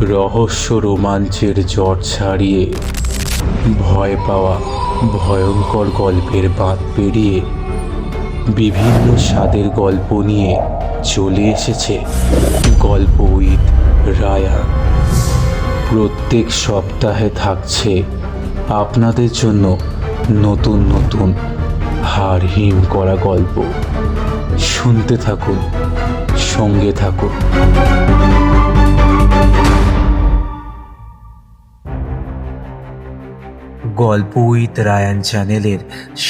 রহস্য রোমাঞ্চের জট ছাড়িয়ে, ভয় পাওয়া ভয়ঙ্কর গল্পের বাঁধ পেরিয়ে, বিভিন্ন স্বাদের গল্প নিয়ে চলে এসেছে গল্প উইথ রায়া প্রত্যেক সপ্তাহে থাকছে আপনাদের জন্য নতুন নতুন হার হিম করা গল্প। শুনতে থাকুন, সঙ্গে থাকুন। গল্প উইথ রায়ান চ্যানেলের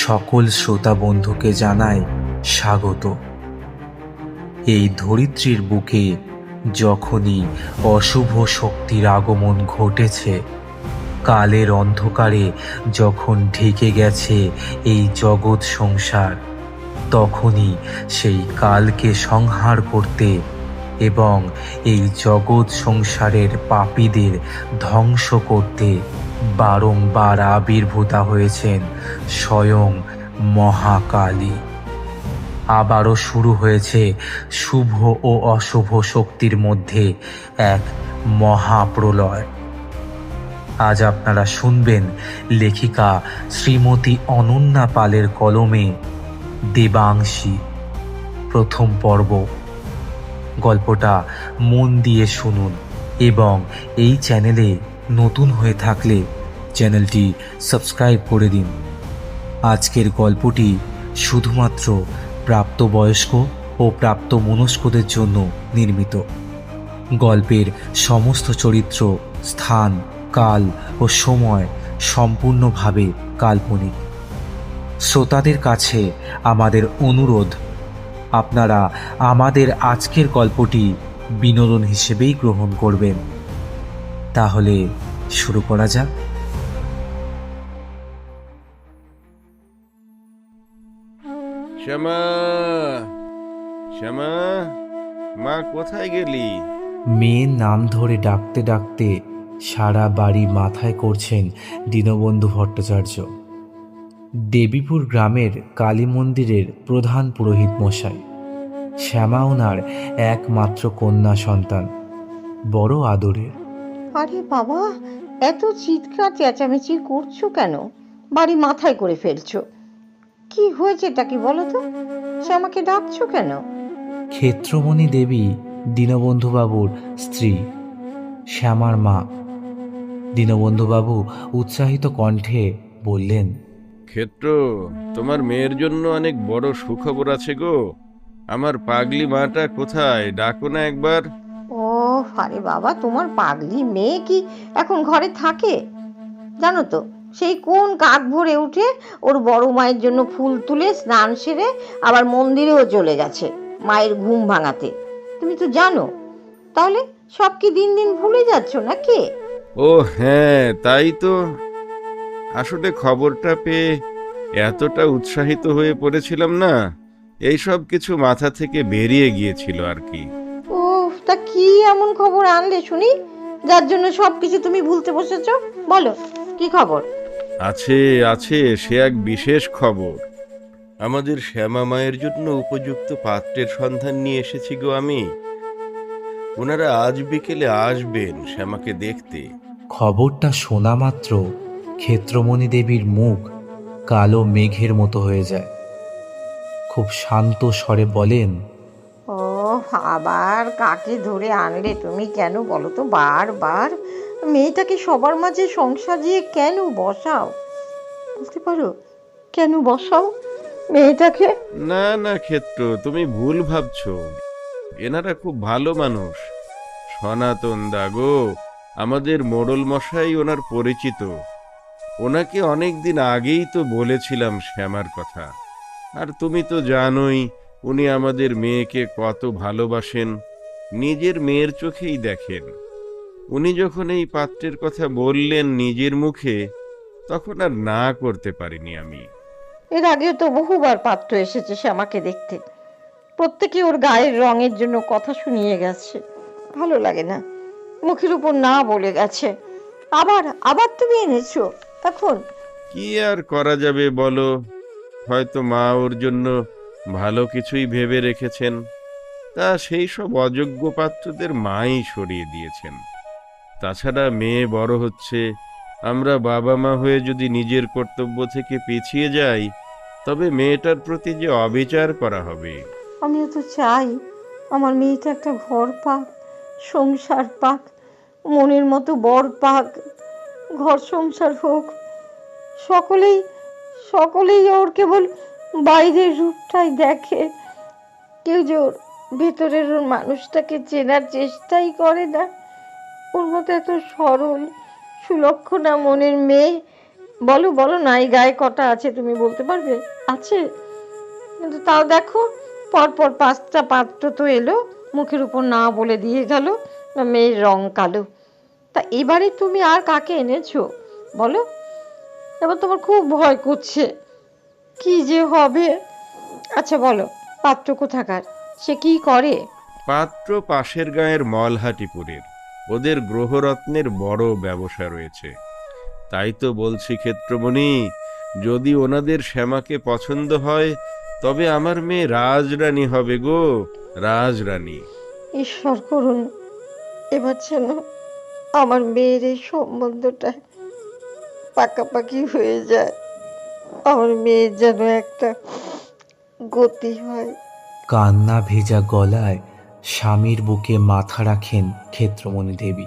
সকল শ্রোতা বন্ধুকে জানায় স্বাগত। এই ধরিত্রীর বুকে যখনই অশুভ শক্তির আগমন ঘটেছে, কালের অন্ধকারে যখন ঢেকে গেছে এই জগৎ সংসার, তখনই সেই কালকে সংহার করতে এবং এই জগৎ সংসারের পাপীদের ধ্বংস করতে বারংবার আবির্ভূতা হয়েছেন স্বয়ং মহাকালী। আবারও শুরু হয়েছে শুভ ও অশুভ শক্তির মধ্যে এক মহাপ্রলয়। আজ আপনারা শুনবেন লেখিকা শ্রীমতী অনন্যা পালের কলমে দেবাংশী। প্রথম পর্ব। গল্পটা মন দিয়ে শুনুন এবং এই চ্যানেলে নতুন হয়ে থাকলে চ্যানেলটি সাবস্ক্রাইব করে দিন। আজকের গল্পটি শুধুমাত্র প্রাপ্তবয়স্ক ও প্রাপ্ত মনস্কদের জন্য নির্মিত। গল্পের সমস্ত চরিত্র, স্থান, কাল ও সময় সম্পূর্ণভাবে কাল্পনিক। শ্রোতাদের কাছে আমাদের অনুরোধ, আপনারা আমাদের আজকের গল্পটি বিনোদন হিসেবেই গ্রহণ করবেন। তাহলে শুরু করা যাক। শ্যামা শ্যামা মা কোথায় গেলি? মেয়ের নাম ধরে ডাকতে ডাকতে সারা বাড়ি মাথায় করছেন দীনবন্ধু ভট্টাচার্য। দেবীপুর গ্রামের কালী মন্দিরের প্রধান পুরোহিত মশাই। শ্যামা ওনার একমাত্র কন্যা সন্তান বড় আদরের। আরে বাবা এত চিৎকার চেঁচামেচি করছ কেন? বাড়ি মাথায় করে ফেলছো। কি হয়েছেটা কি বলো তো? সে আমাকে ডাকছো কেন? ক্ষেত্রমণি দেবী দীনবন্ধুবাবুর স্ত্রী শ্যামার মা। দীনবন্ধুবাবু উৎসাহিত কণ্ঠে বললেন ক্ষেত্র তোমার মেয়ের জন্য অনেক বড় সুখবর আছে গো। আমার পাগলি মাটা কোথায়? ডাকো না একবার। ও আরে বাবা তোমার পাগলি মেয়ে কি এখন ঘরে থাকে? জানো তো সেই কোন কাক ভরে উঠে ওর বড় মায়ের জন্য ফুল তুলে স্নান সেরে আবার মন্দিরেও চলে গেছে মায়ের ঘুম ভাঙাতে। তুমি তো জানো তাহলে সব কি দিন দিন ভুলে যাচ্ছ নাকি? ও হ্যাঁ তাই তো। আসলে খবরটা পেয়ে এতটা উৎসাহিত হয়ে পড়েছিলাম না এইসব কিছু মাথা থেকে বেরিয়ে গিয়েছিল আর কি। ও তা কি এমন খবর আনলে শুনি? যার জন্য সব কিছু তুমি ভুলতে বসেছো? বলো কি খবর? আছে আছে সে এক বিশেষ খবর। আমাদের শ্যামা মায়ের জন্য উপযুক্ত পাত্রের সন্ধান নিয়ে এসেছি গো আমি। ওনারা আজ বিকেলে আসবেন শ্যামাকে দেখতে। খবরটা শোনা মাত্র ক্ষেত্রমণি দেবীর মুখ কালো মেঘের মতো হয়ে যায়। খুব শান্ত স্বরে বলেন ও আবার কাকে ধরে আনলে তুমি কেন বলো তো? বারবার মেয়েটাকে সবার মাঝে সংসার দিয়ে কেন বসাও? বুঝতে পারো? কেন বসাও? মেয়েটাকে? না না, ক্ষেত্র, তুমি ভুল ভাবছ। এনারা খুব ভালো মানুষ। সনাতন দাগো, আমাদের মোড়ল মশাই ওনার পরিচিত। ওনাকে অনেক দিন আগেই তো বলেছিলাম শ্যামার কথা। আর তুমি তো জানোই, উনি আমাদের মেয়েকে কত ভালোবাসেন, নিজের মেয়ের চোখেই দেখেন। উনি যখন এই পাত্রের কথা বললেন নিজের মুখে তখন আর না করতে পারিনি আমি। এর আগেও তো বহুবার পাত্র এসেছে সে আমাকে দেখতে। প্রত্যেকে ওর গায়ের রঙের জন্য কথা শুনিয়ে গেছে। ভালো লাগে না। মুখের উপর না বলে গেছে। আবার আবার তুমি এনেছো? এখন কি আর করা যাবে বলো? হয়তো মা ওর জন্য ভালো কিছুই ভেবে রেখেছেন। তা সেই সব অযোগ্য পাত্রদের মাই সরিয়ে দিয়েছেন। তাছাড়া মেয়ে বড় হচ্ছে, আমরা বাবা মা হয়ে যদি নিজের কর্তব্য থেকে পিছিয়ে যাই, তবে মেয়েটার প্রতি যে অবিচার করা হবে। আমিও তো চাই, আমার মেয়েটা একটা ঘর পাক, সংসার পাক, মনের মতো বর পাক, ঘর সংসার হোক। সকলেই সকলেই ওর কেবল বাইরের রূপটাই দেখে। কেউ যে ওর ভেতরের ওর মানুষটাকে চেনার চেষ্টাই করে না। ওর মতো এত সরল সুলক্ষণা মনের মেয়ে। বলো বলো না, এই গায়ে কটা আছে তুমি বলতে পারবে? আছে। কিন্তু তাও দেখো, পরপর পাঁচটা পাত্র তো এলো, মুখের উপর না বলে দিয়ে গেল মেয়ের রং কালো। তা এবারে তুমি আর কাকে এনেছো? বলো। এবার তোমার খুব ভয় করছে। কি যে হবে? আচ্ছা বলো, পাত্র কোথাকার? সে কি করে? পাত্র পাশের গাঁয়ের মলহাটিপুরের। ওদের গ্রহরত্নের বড় ব্যবসা রয়েছে। তাই তো বলছি ক্ষেত্রমণি যদি ওনাদের শ্যামাকে পছন্দ হয় তবে আমার মেয়ে রাজরানী হবে গো রাজরানী। ঈশ্বর করুন এবার যেন আমার মেয়ের এই সম্বন্ধটা পাকাপাকি হয়ে যায়। আমার মেয়ের যেন একটা গতি হয়। কান্না ভেজা গলায় স্বামীর বুকে মাথা রাখেন ক্ষেত্রমণি দেবী।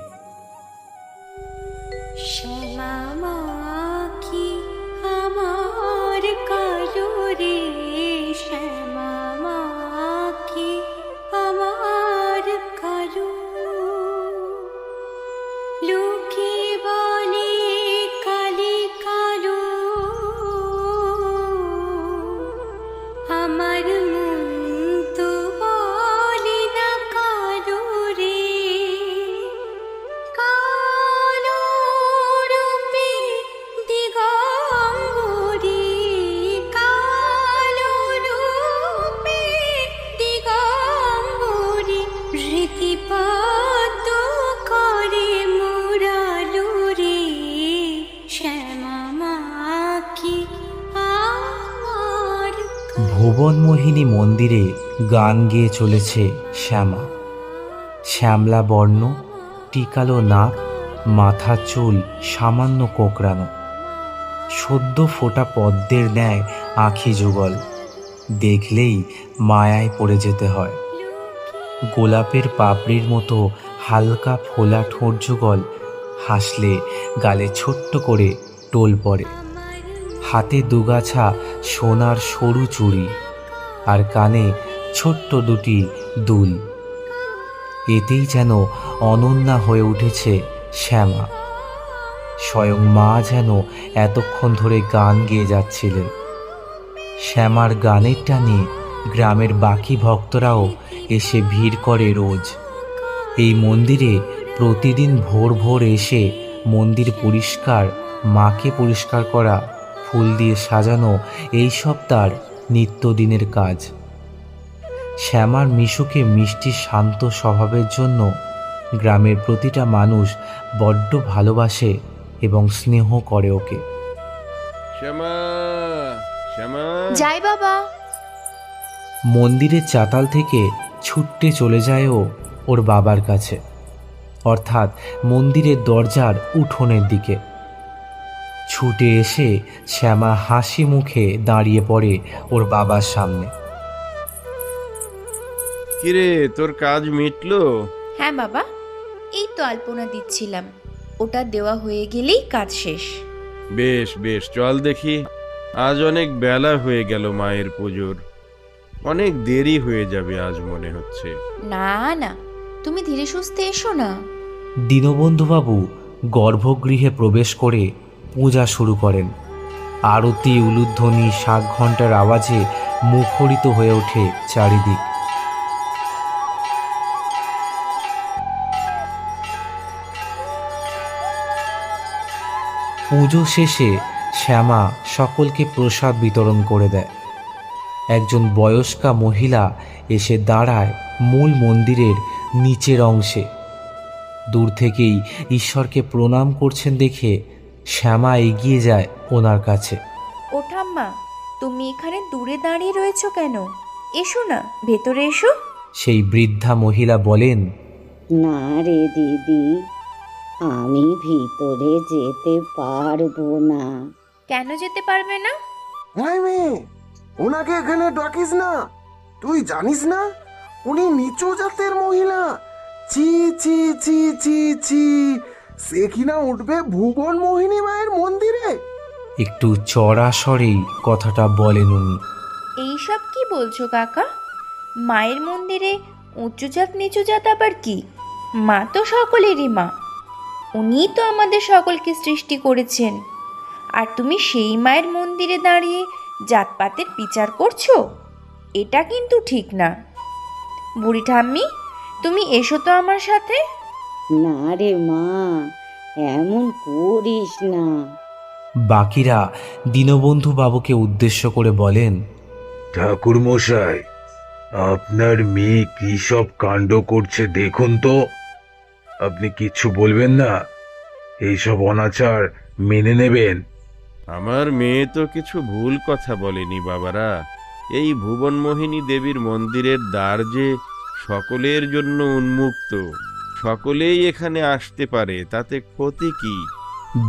মন্দিরে গান গেয়ে চলেছে শ্যামা। শ্যামলা বর্ণ, টিকালো নাক, মাথা চুল, সামান্য কোকড়ানো। সদ্য ফোটা পদ্মের ন্যায় আখি যুগল, দেখলেই মায়ায় পড়ে যেতে হয়। গোলাপের পাপড়ির মতো হালকা ফোলা ঠোঁট যুগল, হাসলে গালে ছোট্ট করে টোল পড়ে। হাতে দুগাছা সোনার সরু চুড়ি। আর কানে ছোট্ট দুটি দুল। এতেই যেন অনন্যা হয়ে উঠেছে শ্যামা। স্বয়ং মা যেন এতক্ষণ ধরে গান গেয়ে যাচ্ছিলেন। শ্যামার গানের টানে গ্রামের বাকি ভক্তরাও এসে ভিড় করে রোজ। এই মন্দিরে প্রতিদিন ভোর ভোর এসে মন্দির পরিষ্কার, মাকে পরিষ্কার করা, ফুল দিয়ে সাজানো এইসব তার নিত্যদিনের কাজ। শ্যামার মিশুকে মিষ্টি শান্ত স্বভাবের জন্য গ্রামের প্রতিটা মানুষ বড্ড ভালোবাসে এবং স্নেহ করে ওকে। শ্যামা শ্যামা। যাই বাবা। মন্দিরের চাতাল থেকে ছুটতে চলে যায় ও ওর বাবার কাছে। অর্থাৎ মন্দিরের দরজার উঠোনের দিকে। ছুটে এসে শ্যামা হাসি মুখে দাঁড়িয়ে পড়ে ওর বাবার সামনে। কিরে তোর কাজ মিটলো? হ্যাঁ বাবা এই তো আলপনা দিচ্ছিলাম। ওটা দেওয়া হয়ে গেলেই কাজ শেষ। বেশ বেশ চল দেখি। আজ অনেক বেলা হয়ে গেল মায়ের পুজোর। অনেক দেরি হয়ে যাবে আজ মনে হচ্ছে। না না তুমি ধীরে সুস্থে এসো না। দীনবন্ধুবাবু গর্ভগৃহে প্রবেশ করে পূজা শুরু করেন। আরতি, উলুধ্বনি শাক ঘণ্টার আওয়াজে মুখরিত হয়ে ওঠে চারিদিক। পুজো শেষে শ্যামা সকলকে প্রসাদ বিতরণ করে দেয়। একজন বয়স্কা মহিলা এসে দাঁড়ায় মূল মন্দিরের নিচের অংশে। দূর থেকেই ঈশ্বরকে প্রণাম করছেন দেখে শ্যামা এগিয়ে যায় ওনার কাছে। ও ঠাম্মা তুমি এখানে দূরে দাঁড়িয়ে রয়েছো কেন? এসো না ভেতরে এসো। সেই বৃদ্ধা মহিলা বলেন না রে দিদি আমি ভিতরে যেতে পারব না। কেন যেতে পারবে না? ভাই মেয়ে ওনাকে এখানে ডাকিস না। তুই জানিস না উনি নিচু জাতের মহিলা। চি চি চি চি চি সে কিনা উঠবে ভুবন মোহিনী মায়ের মন্দিরে? একটু চড়া স্বরেই কথাটা বলেন উনি এইসব কি বলছো কাকা? মায়ের মন্দিরে উঁচু জাত নিচু জাত আবার কি? মা তো সকলেরই মা। উনিই তো আমাদের সকলকে সৃষ্টি করেছেন। আর তুমি সেই মায়ের মন্দিরে দাঁড়িয়ে জাতপাতের বিচার করছ? এটা কিন্তু ঠিক না। বুড়ি ঠাম্মি তুমি এসো তো আমার সাথে। না রে মা এমন করিস না। বাকিরা দীনবন্ধু বাবুকে উদ্দেশ্য করে বলেন ঠাকুর মশাই আপনার মেয়ে কি সব কাণ্ড করছে দেখুন তো। আপনি কিচ্ছু বলবেন না? এইসব অনাচার মেনে নেবেন। আমার মেয়ে তো কিছু ভুল কথা বলেনি বাবারা। এই ভুবনমোহিনী দেবীর মন্দিরের দ্বার যে সকলের জন্য উন্মুক্ত। সকলেই এখানে আসতে পারে তাতে ক্ষতি কি?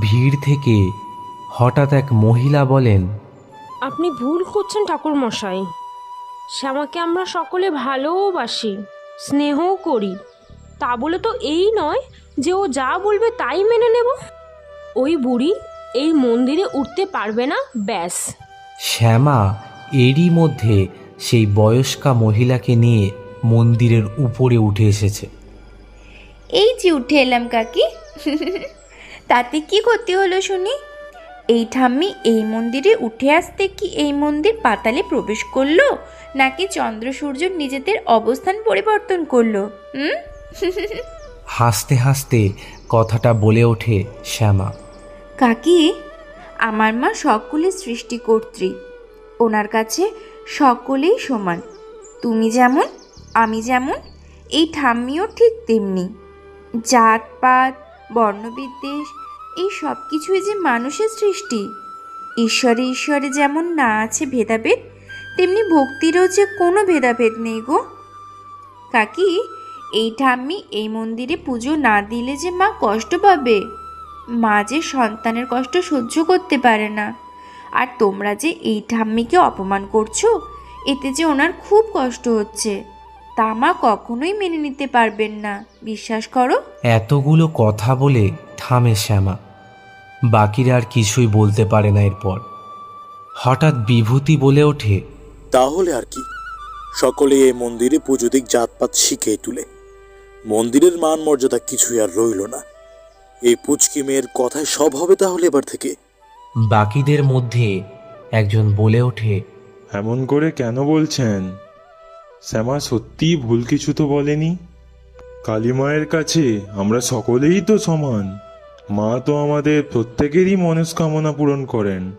ভিড় থেকে হঠাৎ এক মহিলা বলেন আপনি ভুল করছেন ঠাকুর মশাই শ্যামাকে আমরা সকলে ভালোবাসি স্নেহও করি। তা বলে তো এই নয় যে ও যা বলবে তাই মেনে নেব। ওই বুড়ি এই মন্দিরে উঠতে পারবে না ব্যাস। শ্যামা এরই মধ্যে সেই বয়স্কা মহিলাকে নিয়ে মন্দিরের উপরে উঠে এসেছে। এই যে উঠে এলাম কাকি। তাতে কি ক্ষতি হলো শুনি? এই ঠাম্মি এই মন্দিরে উঠে আসতে কি এই মন্দির পাতালে প্রবেশ করল? নাকি চন্দ্র সূর্য নিজেদের অবস্থান পরিবর্তন করল? হুম? হাসতে হাসতে কথাটা বলে ওঠে শ্যামা। কাকি আমার মা সকলের সৃষ্টিকর্ত্রী ওনার কাছে সকলেই সমান। তুমি যেমন আমি যেমন এই ঠাম্মিও ঠিক তেমনি। জাতপাত, বর্ণবিদ্বেষ, এই সব কিছুই যে মানুষের সৃষ্টি। ঈশ্বরে ঈশ্বরে যেমন না আছে ভেদাভেদ, তেমনি ভক্তিরও যে কোনো ভেদাভেদ নেই গো। কাকি, এই ঠাম্মি এই মন্দিরে পুজো না দিলে যে মা কষ্ট পাবে? মা যে সন্তানের কষ্ট সহ্য করতে পারে না। আর তোমরা যে এই ঠাম্মিকে অপমান করছ, এতে যে ওনার খুব কষ্ট হচ্ছে। তা মা কখনোই মেনে নিতে পারবেন না। বিশ্বাস করো। এতগুলো কথা বলে থামে শ্যামা। বাকিরা আর কিছুই বলতে পারে না এরপর। হঠাৎ বিভূতি বলে ওঠে তাহলে আর কি? সকলে এই মন্দিরে পুজো দিক জাতপাত শিখে তুলে। মন্দিরের মান মর্যাদা কিছুই আর রইল না। এই পুচকি মেয়ের কথায় সব হবে তাহলে এবার থেকে। বাকিদের মধ্যে একজন বলে ওঠে এমন করে কেন বলছেন? শ্যামা সত্যিই ভুল কিছু তো বলেনি? কালী মায়ের কাছে আমরা সকলেই তো সমান। মা তো আমাদের প্রত্যেকেরই মনস্কামনা পূরণ করেন।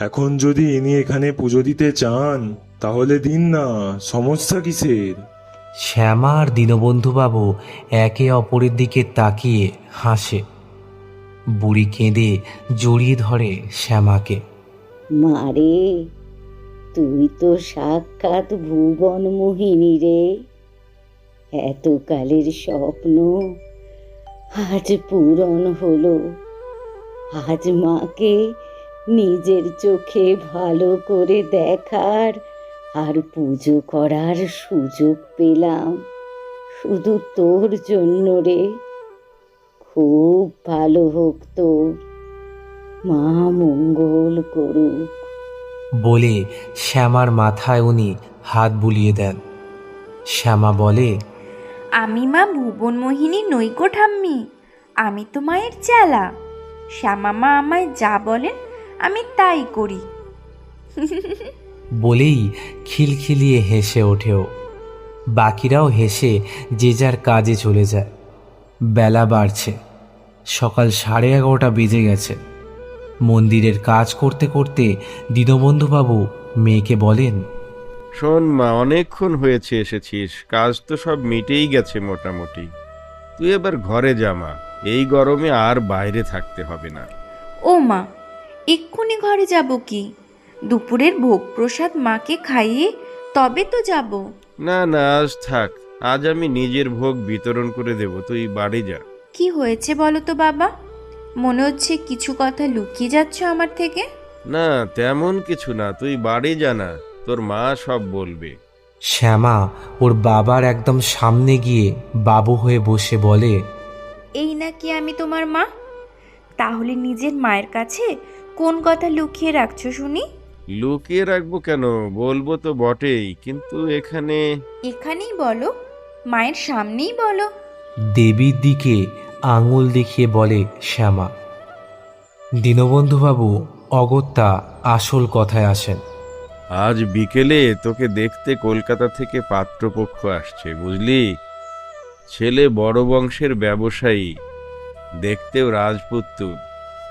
এখন যদি ইনি এখানে পুজো দিতে চান তাহলে দিন না সমস্যা কিসের? শ্যামা আর দীনবন্ধুবাবু একে অপরের দিকে তাকিয়ে হাসে। বুড়ি কেঁদে জড়িয়ে ধরে শ্যামাকে। মারে তুই তো সাক্ষাৎ ভুবন মোহিনী রে। এতকালের স্বপ্ন আজ পূরণ হলো। আজ মাকে নিজের চোখে ভালো করে দেখার আর পুজো করার সুযোগ পেলাম শুধু তোর জন্য রে। খুব ভালো হোক তোর, মা মঙ্গল করুক। বলে শ্যামার মাথায় উনি হাত বুলিয়ে দেন। শ্যামা বলে আমি মা ভুবনমোহিনী নৈকো ঠাম্মি আমি তো মায়ের চেলা। শ্যামা মা আমায় যা বলেন আমি তাই করি। বলেই খিলখিলিয়ে হেসে ওঠেও। বাকিরাও হেসে যে যার কাজে চলে যায়। বেলা বাড়ছে। সকাল সাড়ে এগারোটা বেজে গেছে। মন্দিরের কাজ করতে করতে দীনবন্ধুবাবু মেয়েকে বলেন শোন মা অনেকক্ষণ হয়েছে এসেছিস কাজ তো সব মিটেই গেছে মোটামুটি। তুই এবার ঘরে জামা এই গরমে আর বাইরে থাকতে হবে না। ও মা এক্ষুনি ঘরে যাব কি? দুপুরের ভোগ প্রসাদ মাকে খাইয়ে তবে তো যাব। না না আজ থাক আজ আমি নিজের ভোগ বিতরণ করে দেব তুই বাড়ি যা। কি হয়েছে বলো তো বাবা? মনে হচ্ছে কিছু কথা লুকিয়ে যাচ্ছ আমার থেকে? না তেমন কিছু না তুই বাড়ি জানা তোর মা সব বলবে। শ্যামা ওর বাবার একদম সামনে গিয়ে বাবু হয়ে বসে বলে এই নাকি আমি তোমার মা? তাহলে নিজের মায়ের কাছে কোন কথা লুকিয়ে রাখছো শুনি? লুকিয়ে রাখব কেন? বলব তো বটেই কিন্তু এখানে এখানেই বলো মায়ের সামনেই বলো। দেবীর দিকে আঙুল দেখিয়ে বলে শ্যামা। দীনবন্ধুবাবু অগত্যা আসল কথায় আসেন। আজ বিকেলে তোকে দেখতে কলকাতা থেকে পাত্রপক্ষ আসছে বুঝলি? ছেলে বড় বংশের ব্যবসায়ী দেখতেও রাজপুত্র।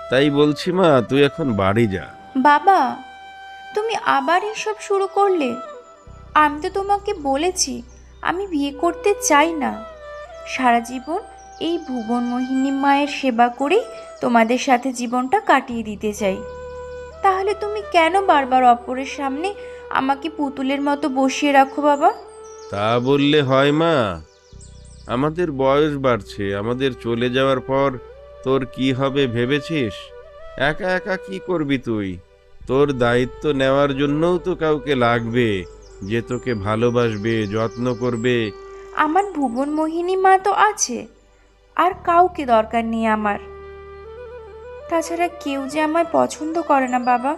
তাই বলছি মা তুই এখন বাড়ি যা। বাবা তুমি আবার এসব শুরু করলে? আমি তো তোমাকে বলেছি আমি বিয়ে করতে চাই না। সারা জীবন এই ভুবন মোহিনী মায়ের সেবা করেই তোমাদের সাথে জীবনটা কাটিয়ে দিতে চাই। তাহলে তুমি কেন বারবার অপরের সামনে আমাকে পুতুলের মতো বসিয়ে রাখো বাবা? তা বললে হয় মা। আমাদের বয়স বাড়ছে আমাদের চলে যাওয়ার পর তোর কি হবে ভেবেছিস? একা একা কি করবি তুই? তোর দায়িত্ব নেওয়ার জন্যও তো কাউকে লাগবে যে তোকে ভালোবাসবে যত্ন করবে। আমার ভুবন মোহিনী মা তো আছে। আর কাউকে দরকার নেই আমার। তাছাড়া কেউ যে আমায় পছন্দ করে না বাবা।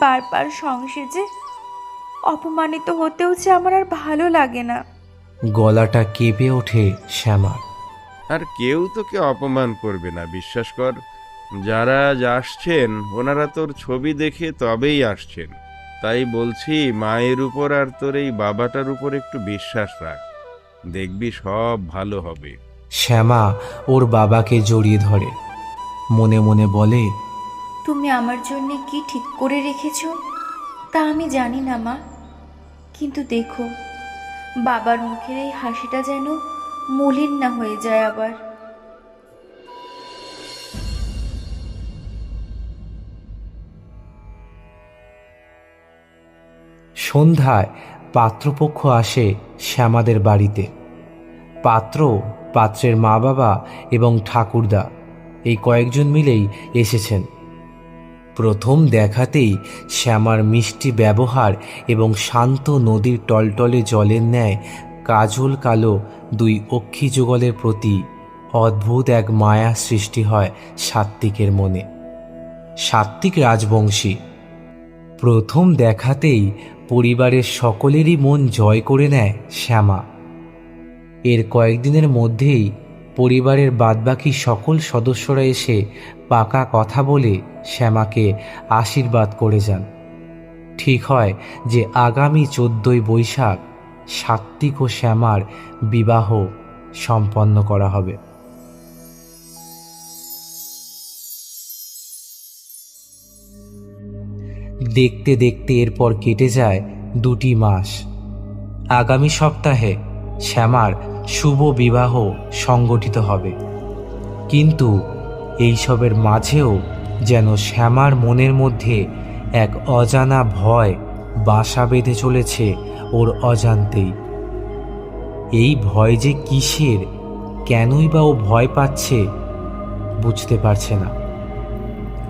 বারবার সংসেজে অপমানিত হতেও যে আমার আর ভালো লাগে না। গলাটা কেঁপে ওঠে শ্যামার আর কেউ তোকে অপমান করবে না বিশ্বাস কর। যারা আসছেন ওনারা তোর ছবি দেখে তবেই আসছেন। তাই বলছি মায়ের উপর আর তোর এই বাবাটার উপর একটু বিশ্বাস রাখ। দেখবি সব ভালো হবে। শ্যামা ওর বাবাকে জড়িয়ে ধরে। মনে মনে বলে তুমি আমার জন্য কি ঠিক করে রেখেছ তা আমি জানি না মা। কিন্তু দেখো বাবার মুখের এই হাসিটা যেন মলিন না হয়ে যায় আবার। সন্ধ্যায় পাত্রপক্ষ আসে শ্যামাদের বাড়িতে। পাত্র পাত্রের মা বাবা এবং ঠাকুরদা, এই কয়েকজন মিলেই এসেছেন। প্রথম দেখাতেই শ্যামার মিষ্টি ব্যবহার এবং শান্ত নদীর টলটলে জলের ন্যায় কাজল কালো দুই অক্ষি যুগলের প্রতি অদ্ভুত এক মায়া সৃষ্টি হয় সাত্ত্বিকের মনে। সাত্ত্বিক রাজবংশী। প্রথম দেখাতেই পরিবারের সকলেরই মন জয় করে নেয় শ্যামা। এর কয়েকদিনের মধ্যেই পরিবারের বাদবাকি সকল সদস্যরা এসে পাকা কথা বলে শ্যামাকে আশীর্বাদ করে যান। ঠিক হয় যে আগামী চোদ্দই বৈশাখ সাত্ত্বিক ও শ্যামার বিবাহ সম্পন্ন করা হবে। দেখতে দেখতে এরপর কেটে যায় দুটি মাস। আগামী সপ্তাহে শ্যামার শুভ বিবাহ সংগঠিত হবে। কিন্তু এইসবের মাঝেও যেন শ্যামার মনের মধ্যে এক অজানা ভয় বাসা বেঁধে চলেছে ওর অজান্তেই। এই ভয় যে কিসের, কেনই বা ও ভয় পাচ্ছে বুঝতে পারছে না।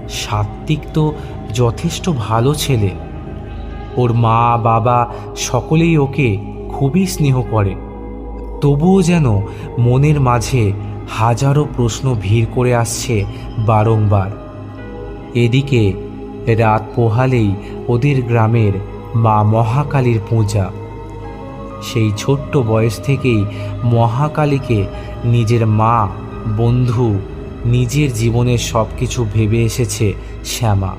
সাত্বিক তো যথেষ্ট ভালো ছেলে। ওর মা, বাবা সকলেই ওকে খুবই স্নেহ করে। তবুও যেন মনের মাঝে হাজারো প্রশ্ন ভিড় করে আসছে বারংবার। এদিকে রাত পোহালেই ওদের গ্রামের মা মহাকালীর পূজা। সেই ছোট্ট বয়স থেকেই মহাকালীকে নিজের মা, বন্ধু, নিজের জীবনের সব কিছু ভেবে এসেছে শ্যামা।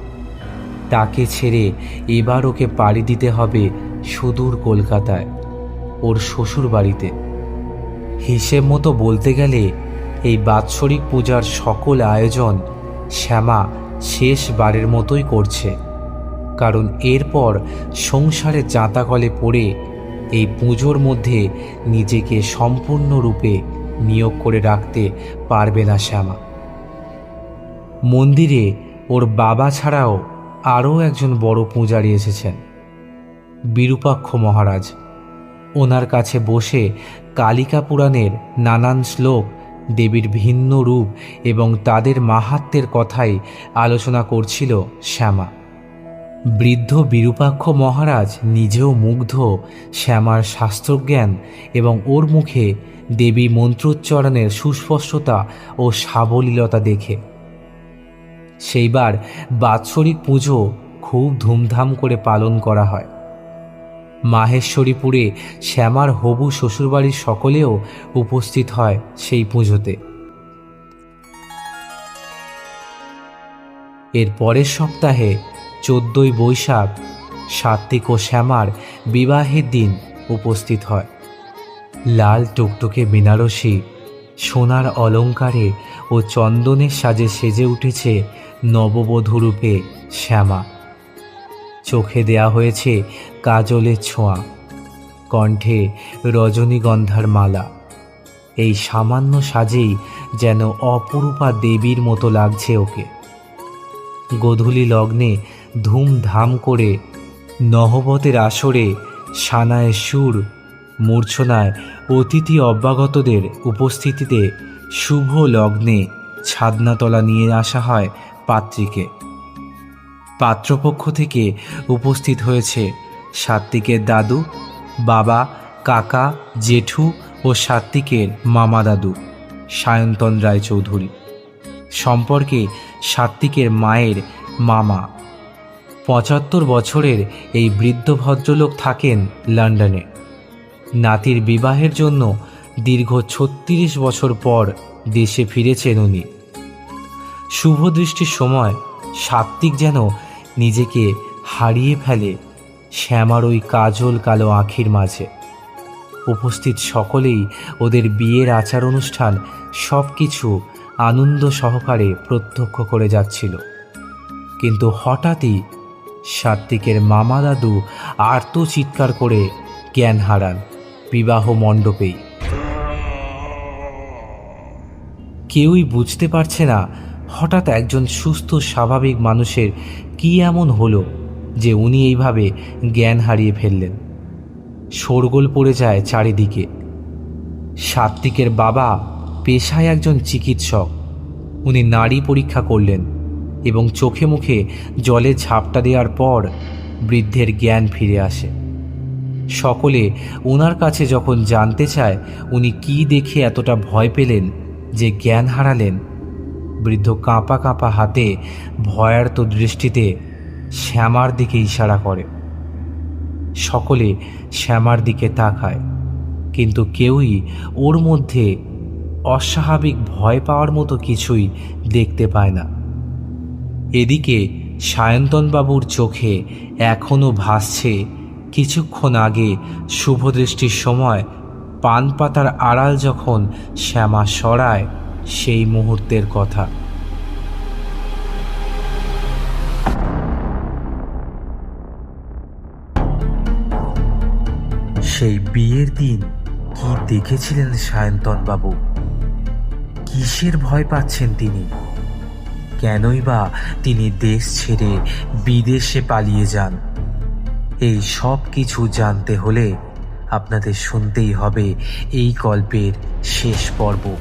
তাকে ছেড়ে এবার ওকে পাড়ি দিতে হবে সুদূর কলকাতায়, ওর শ্বশুর বাড়িতে হিসেব মতো বলতে গেলে এই বাৎসরিক পূজার সকল আয়োজন শ্যামা শেষ বারের মতোই করছে। কারণ এরপর সংসারে জাঁতাকলে পড়ে এই পুজোর মধ্যে নিজেকে সম্পূর্ণরূপে নিয়োগ করে রাখতে পারবে না শ্যামা। মন্দিরে ওর বাবা ছাড়াও আরও একজন বড় পূজারি এসেছেন। বিরূপাক্ষ মহারাজ। ওনার কাছে বসে কালিকা পুরাণের নানান শ্লোক, দেবীর ভিন্ন রূপ এবং তাদের মাহাত্মের কথাই আলোচনা করছিল শ্যামা। বৃদ্ধ বিরূপাক্ষ মহারাজ নিজেও মুগ্ধ শ্যামার শাস্ত্রজ্ঞান এবং ওর মুখে দেবী মন্ত্রোচ্চারণের সুস্পষ্টতা ও সাবলীলতা দেখে। সেইবার বাৎসরিক পুজো খুব ধুমধাম করে পালন করা হয়। মাহেশ্বরীপুরে শ্যামার হবু শ্বশুরবাড়ির সকলেও উপস্থিত হয় সেই পুজোতে। এর পরের সপ্তাহে চোদ্দই বৈশাখ সাত্বিক ও শ্যামার বিবাহের দিন উপস্থিত হয়। লাল টুকটুকে বেনারসি, সোনার অলঙ্কারে ও চন্দনের সাজে সেজে উঠেছে নববধূরূপে শ্যামা। চোখে দেয়া হয়েছে কাজলের ছোঁয়া। কণ্ঠে রজনীগন্ধার মালা। এই সামান্য সাজেই যেন অপরূপা দেবীর মতো লাগছে ওকে। গোধূলি লগ্নে ধুমধাম করে নহবতের আসরে সানায় সুর, মূর্ছনায় অতিথি অব্যাগতদের উপস্থিতিতে শুভ লগ্নে ছাদনাতলা নিয়ে আসা হয় পাত্রীকে। পাত্রপক্ষ থেকে উপস্থিত হয়েছে সাত্বিকের দাদু, বাবা, কাকা, জেঠু ও সাত্বিকের মামা দাদু সায়ন্তন রায়চৌধুরী। সম্পর্কে সাত্বিকের মায়ের মামা। পঁচাত্তর বছরের এই বৃদ্ধ ভদ্রলোক থাকেন লন্ডনে। নাতির বিবাহের জন্য দীর্ঘ ছত্রিশ বছর পর দেশে ফিরেছেন উনি। শুভদৃষ্টির সময় সাত্বিক যেন নিজেকে হারিয়ে ফেলে শ্যামার ওই কাজল কালো আঁখির মাঝে। উপস্থিত সকলেই ওদের বিয়ের আচার অনুষ্ঠান সব কিছু আনন্দ সহকারে প্রত্যক্ষ করে যাচ্ছিল। কিন্তু হঠাৎই সাত্বিকের মামা দাদু আর্ত চিৎকার করে জ্ঞান হারান বিবাহ মণ্ডপেই। কেউই বুঝতে পারছে না হঠাৎ একজন সুস্থ স্বাভাবিক মানুষের কি এমন হলো যে উনি এইভাবে জ্ঞান হারিয়ে ফেললেন? শোরগোল পড়ে যায় চারিদিকে। সাত্বিকের বাবা পেশায় একজন চিকিৎসক। উনি নারী পরীক্ষা করলেন এবং চোখে মুখে জলে ঝাপটা দেওয়ার পর বৃদ্ধের জ্ঞান ফিরে আসে। সকলে ওনার কাছে যখন জানতে চায় উনি কি দেখে এতটা ভয় পেলেন যে জ্ঞান হারালেন বৃদ্ধ কাঁপা কাঁপা হাতে ভয়ার্ত দৃষ্টিতে শ্যামার দিকে ইশারা করে। সকলে শ্যামার দিকে তাকায়, কিন্তু কেউই ওর মধ্যে অস্বাভাবিক ভয় পাওয়ার মতো কিছুই দেখতে পায় না। এদিকে সায়ন্তনবাবুর চোখে এখনও ভাসছে কিছুক্ষণ আগে শুভদৃষ্টির সময় পান পাতার আড়াল যখন শ্যামা সরায় সেই মুহূর্তের কথা। সেই বিয়ের দিন কি দেখেছিলেন সায়ন্তনবাবু কিসের ভয় পাচ্ছেন তিনি? কেনই বা তিনি দেশ ছেড়ে বিদেশে পালিয়ে যান? এই সব কিছু জানতে হলে আপনাদের শুনতেই হবে এই গল্পের শেষ পর্ব।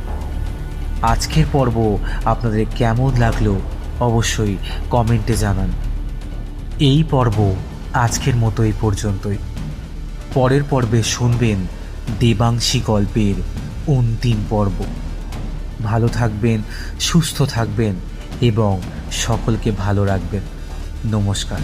আজকের পর্ব আপনাদের কেমন লাগল অবশ্যই কমেন্টে জানান। এই পর্ব আজকের মতো এই পর্যন্তই। পরের পর্বে শুনবেন দেবাংশী গল্পের অন্তিম পর্ব। ভালো থাকবেন, সুস্থ থাকবেন এবং সকলকে ভালো রাখবেন। নমস্কার।